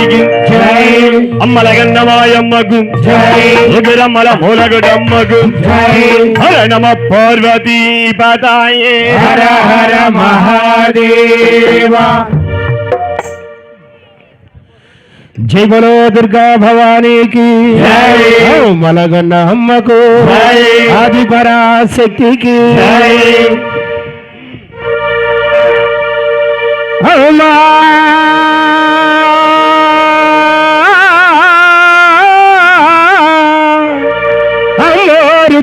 తల్లికి జై అమ్మల గన్నమాయమ్మకు జై మూలగుడమ్మకు హర నమ పార్వతీ పదాయే హర హర మహాదేవ జై బలో దుర్గా భవానీకి మలగన్న అమ్మకు ఆది పరాశక్తికి హనుమా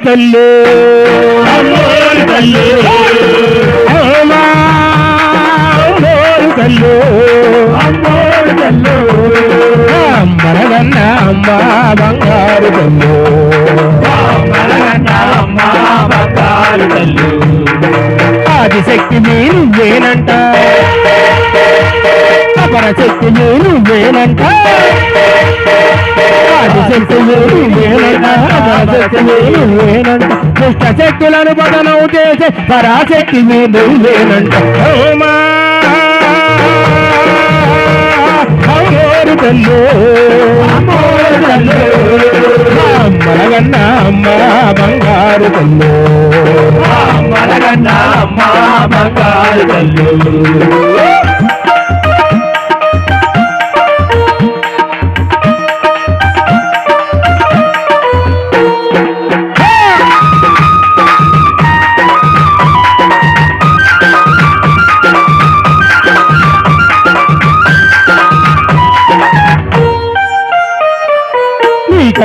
తల్లి తల్లి. తల్లి తల్లి. అమ్మరగన్న అమ్మ బంగారు తల్లి అమ్మలగన్న అమ్మ బంగారు తల్లి. ఆదిశక్తి నేను వేనంట అపరశక్తి నేను వేనంట ఆదిశక్తి నేను వేనంట అపరశక్తి నేను వేనంట దుష్ట శక్తులను పదనం చేసే పరాశక్తి నేను వేనంట ఓమా అమ్మోరు తల్లి. అమ్మలగన్న అమ్మ బంగారు తల్లు. అమ్మలగన్న అమ్మ బంగారు తల్లు.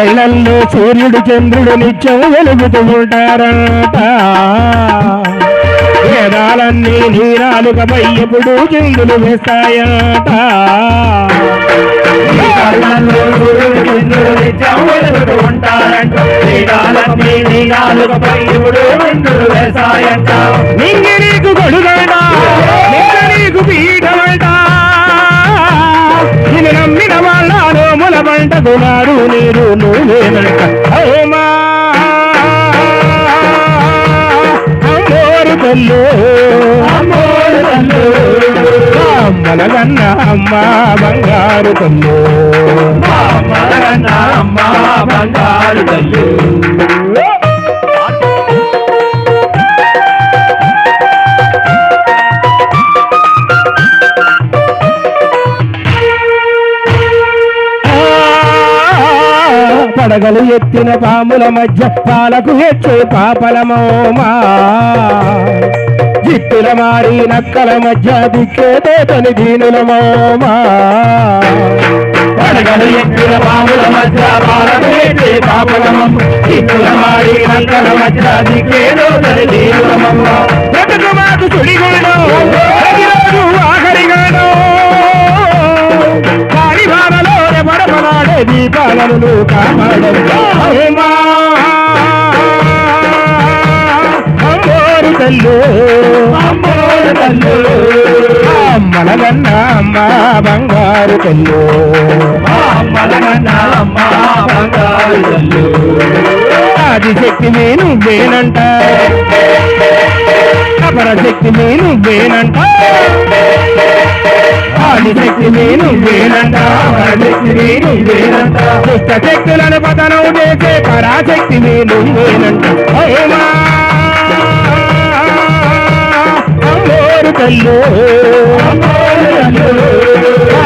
కళ్ళల్లో సూర్యుడు చంద్రుడు నిత్యం వెలుగుతూ ఉంటారంట. వేదాలన్నీ నీరాలుగపై ఎప్పుడు చిందులు వేస్తాయట. నీకు గొడుగంట నీకు పీఠమంట నమ్మిన వాళ్ళ నోముల పంట గునారు నీరు నువ్వేనంట ఓమా అమ్మోరు తల్లు అమ్మోరు తల్లి. అమ్మలగన్న అమ్మ బంగారు తల్లు అమ్మలగన్న అమ్మ బంగారు తల్లి. పడగలు ఎత్తిన పాముల మధ్య పాలకు హెచ్చు పాపలమోమా జిత్తుల మారి నక్కల మధ్య దిక్కేతో తని దీనులమోమా పడగలు ఎత్తిన పాముల మధ్య పాలకు ఎత్తే పాపలమమ్మ. ఇక్కుల మారి నక్కల మధ్య దిక్కేదో తల్లి దీనులమమ్మ. తల్లు అమ్మోరు తల్లి. అమ్మలగన్న అమ్మ బంగారు తల్లు అమ్మలగన్న అమ్మ బంగారు తల్లి. ఆదిశక్తి నేను వేనంట అపరశక్తి నేను వేనంట ఆదిశక్తి నేను దుష్ట శక్తులను పతనం చేసే పరాశక్తి నేను అమ్మోరు కల్లు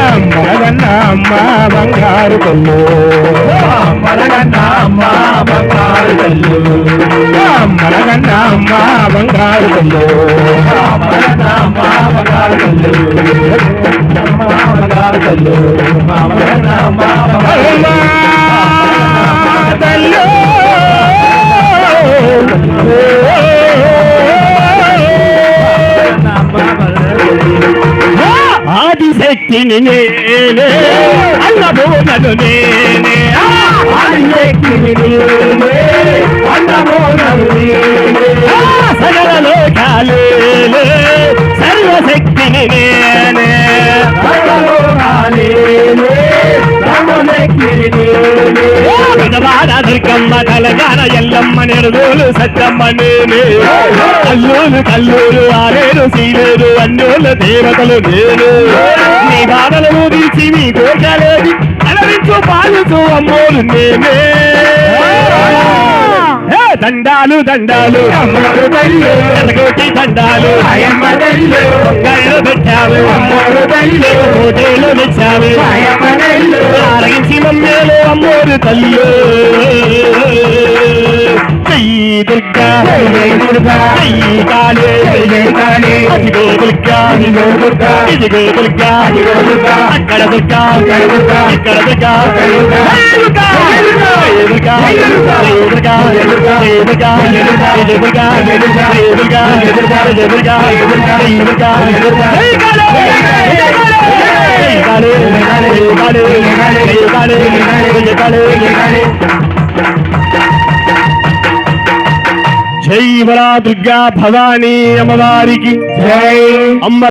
అమ్మగన్న అమ్మ బంగారు కల్లు అమ్మలగన్న అమ్మ బంగారు కల్లు అమ్మగన్న అమ్మ బంగారు తల్లు. అమ్మలగన్న అమ్మ అండమోనల్లి దుర్గమ్మ ఎల్లమ్మ నెరదోలు కల్లూరు ఆరేరు సీలేరు అన్నోళ్ళ దేవతలు నేను. నీ బాధలు తీర్చి నీ కోరికలేది అలరించు పాలించు అమ్మోలు నేనే. దండాలు దండాలు. దండాలు. గళ్ళు పెట్టావు మమ్మేలు అమ్మోరు తల్లి దుర్గా. చెయ్యి అక్కడ దుర్గా. ఇక్కడ దుర్గా. जय बला दुर्गा भवानी अम्बारी की। जय। अम्बा